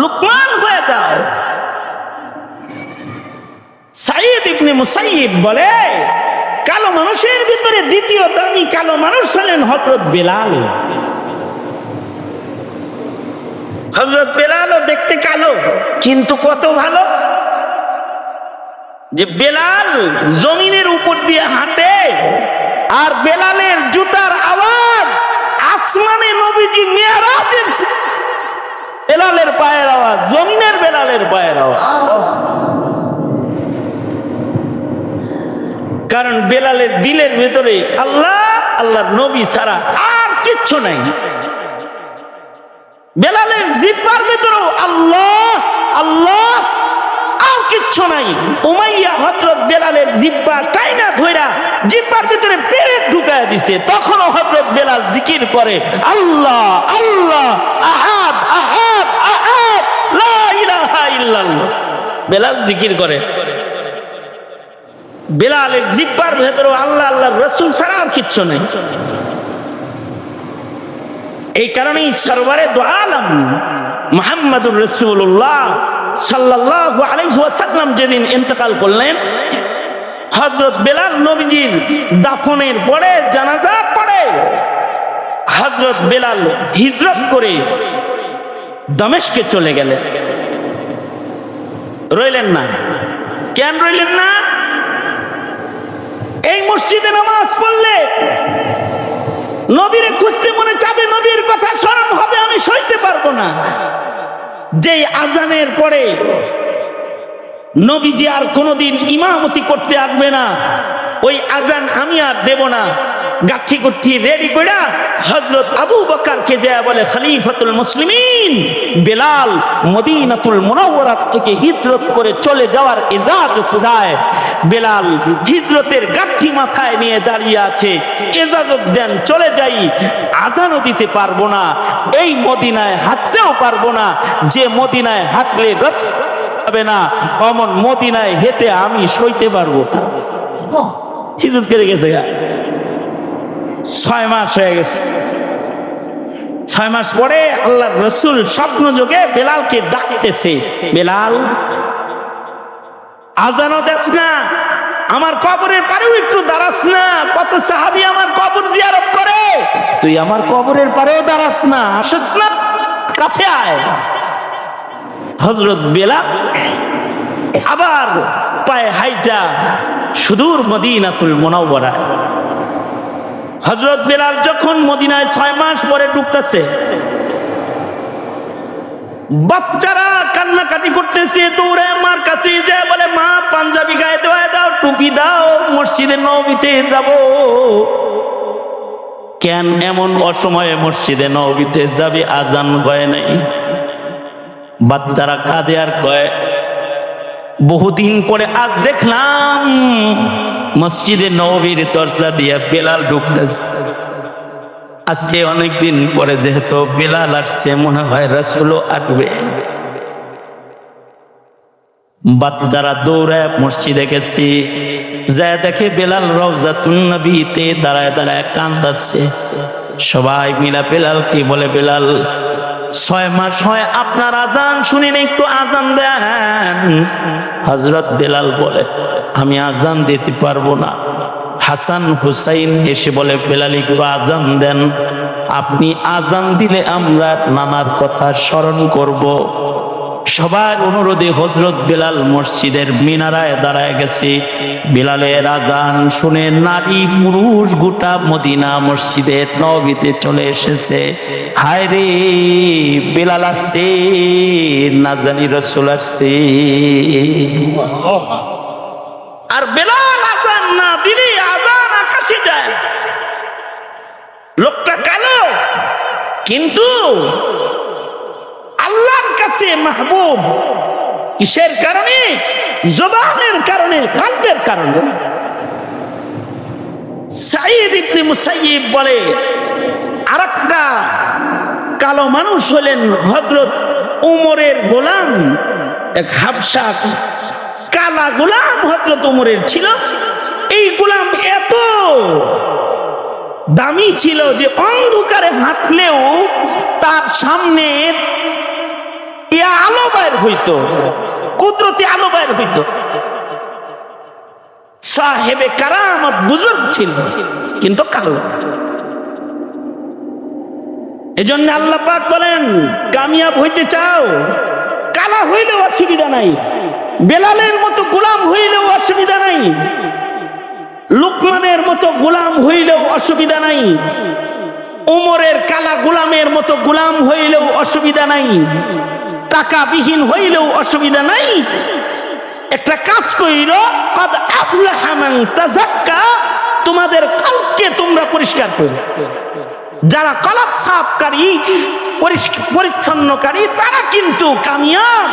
লুকমান হয়ে যাও সাইদ ইবনে মুসাইব বলে, কালো মানুষের ভিতরে দ্বিতীয় দামি কালো মানুষ হলেন হজরত বেলাল। হজরত বেলালও দেখতে কালো, কিন্তু কত ভালো? যে বেলাল জমিনের উপর দিয়ে হাঁটে, আর বেলালের জুতার আওয়াজ আসমানে নবীজি মেয়ারাজের বেলালের পায়ের আওয়াজ, জমিনের বেলালের পায়ের আওয়াজ। কারণ বেলালের দিলের ভেতরে আল্লাহ, আল্লাহর নবী ছাড়া আর কিচ্ছু নাই। বেলালের জিব্বার ভেতরেও আল্লাহ আল্লাহ আর কিচ্ছু নাই। উমাইয়া হজরত বেলালের জিব্বা টাইনা ধইরা জিব্বার ভিতরে পেরেক ঢুকায় দিছে। তখনও হজরত বেলাল জিকির করে, আল্লাহ আল্লাহ আহাদ ইলাহা বেলাল জিকির করে। বেলালের জিব্বার ভেতরে আল্লাহ আল্লাহ রসুল ছাড়া আর কিচ্ছু নেই। এই কারণেই সরবারে দো আলম মোহাম্মদুর রসুল্লাহ সাল্লাল্লাহু আলাইহি ওয়াসাল্লাম যেদিন ইন্তেকাল করলেন, হযরত বেলাল নবীজির দাফনের পরে জানাজা পড়ে হযরত বেলাল হিজরত করে দমেশকে চলে গেলেন। রইলেন না। কেন রইলেন না? এই মসজিদে নামাজ পড়লে নবীরে খুঁজতে মনে চাবে, নবীর কথা স্মরণ হবে, আমি সইতে পারব না। যেই আজানের পরে নবীজি আর কোনোদিন ইমামতি করতে আসবে না, ওই আজান আমি আর দেব না। গাঠি গুঠি রেডি কইরা হজরত আবু বকারকে দেয়া বলে খলিফাতুল মুসলিমিন। বেলাল মদিনাতুল মুনাওয়ারাত থেকে হিজরত করে চলে যাওয়ার ইজাজত যায় বেলাল হিজরতের গাঠি মাথায় নিয়ে দাঁড়িয়ে আছে। ইজাজত দেন, চলে যাই। আজানও দিতে পারব না। এই মদিনায় হাঁটতেও পারব না। যে মদিনায় হাঁটলে রস হবে না, অমন মদিনায় হেঁটে আমি সইতে পারব। হিজরত করে গেছে। ছয় মাস হয়ে গেছে। ছয় মাস পরে আল্লাহ রসুল স্বপ্ন যোগে বেলালকে ডাকতেছে, বেলাল, আজানও দেস না, আমার কবরের পারেও একটু দাঁড়াস না, কত সাহাবি আমার কবর জিয়ারত করে, তুই আমার কবরের পারেও দাঁড়াস না, আসিস না, কাছে আয়। হজরত বেলাল আবার পায়ে হাইটা সুদূর মদিনাতুল মোনাওয়ারা হজরত বেলাল যখন মদিনায় ছয় মাস পরে ঢুকতেছে, বাচ্চারা কান্নাকাটি করতেছে দৌড়ে মার কাছে যায় বলে, মা, পাঞ্জাবি গায়ে দেওয়া দাও, টুপি দাও, মসজিদে নবীতে যাব। কেন এমন অসময়ে মসজিদে নবীতে যাবে আজান ভয় নাই? বাচ্চারা কাঁদে আর কয়, বহুদিন পরে আজ দেখলাম মসজিদে নবীর দরজা দিয়ে বেলাল ঢুকতেছে। আজকে অনেকদিন পরে যেহেতু বেলাল আসছে, মনে হয় রসুলও আসবে। বাচ্চারা দৌড়ায় মসজিদে গেছি। যায় দেখে বেলাল রওজাতুন নবীতে দাঁড়ায় দাঁড়ায় কান্দাচ্ছে। সবাই মিলা বেলাল কি বলে, বেলাল ছয় মাস হয় আপনার আজান শুনিনি একটু আজান দেন। হজরত বেলাল বলে, আমি আজান দিতে পারব না। হাসান হুসাইন এসে বলে, বেলাল, একটু আজান দেন। আপনি আজান দিলে আমরা নানার কথা স্মরণ করব। সবার অনুরোধে হজরত বিলাল মসজিদের মিনারায় দাঁড়ায় গেছে। বেলালের আজান শুনে নারী পুরুষ গোটা মদিনা মসজিদের নবীতে চলে এসেছে। হায় রে, বেলাল আসছে, না জানি রসুল আসছে। আর বেলাল আজান না দিলে আজান আকাশে যায়। লোকটা কালো, কিন্তু কাছে মাহবুব কিসের কারণে? জবানের কারণে, কাল্পের কারণে? বলে, আরেকটা কালো মানুষ হলেন উমরের গোলাম, এক হাবসা কালা গোলাম হযরত উমরের ছিল। এই গোলাম এত দামি ছিল যে অন্ধকারে হাঁটলেও তার সামনে ইয়া আলো বাইর হইতো। কুদরতি আলো বাইর হইতো। সাহেবে কারামত বুজুর্গ ছিল, কিন্তু কালো। এজন্য আল্লাহ পাক বলেন, কামিয়াব হইতে চাও, কালা হইলেও অসুবিধা নাই, বেলালের মতো গোলাম হইলেও অসুবিধা নাই, লুকমানের মতো গোলাম হইলেও অসুবিধা নাই, উমরের কালা গোলামের মতো গোলাম হইলেও অসুবিধা নাই। টাকা বিহীন হইলেও অসুবিধা নাই। একটা কাজ কইর, কদ আফলাহা মান তাযাক্কা তোমাদের কালকে তোমরা পরিষ্কার করো যারা কলাপ সাফকারী পরিচ্ছন্নকারী, তারা কিন্তু কামিয়াব।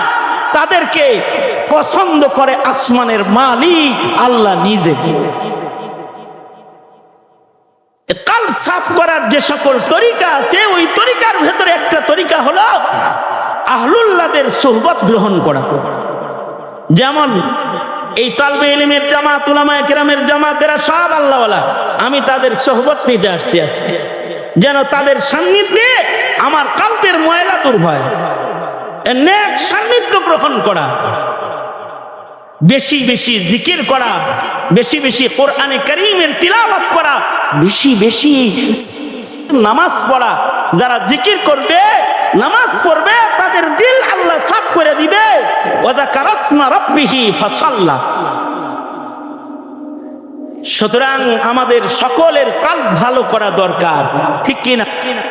তাদেরকে পছন্দ করে আসমানের মালিক আল্লাহ নিজে। কাল সাফ করার যে সকল তরিকা আছে, ওই তরিকার ভেতরে একটা তরিকা হলো আহলুল্লাদের সোহবত গ্রহণ করা। যেমন এই তালবে ইলিমের জামাত, উলামায়ে কেরামের জামাত এরা সব আল্লাহওয়ালা। আমি তাদের সোহবত নিতে আসছি আজকে। যেন তাদের সান্নিধ্যে আমার কাল্পের ময়লা দূর হয়। সান্নিধ্য গ্রহণ করা। বেশি বেশি জিকির করা, বেশি বেশি কোরআনে করিমের তিলাওয়াত করা, বেশি বেশি নামাজ পড়া, যারা জিকির করবে নামাজ পড়বে, তাদের দিল আল্লাহ সাফ করে দিবে। ওদা কারাসনা রব্বিহি সুতরাং আমাদের সকলের কাল ভালো করা দরকার। ঠিক কিনা কিনা?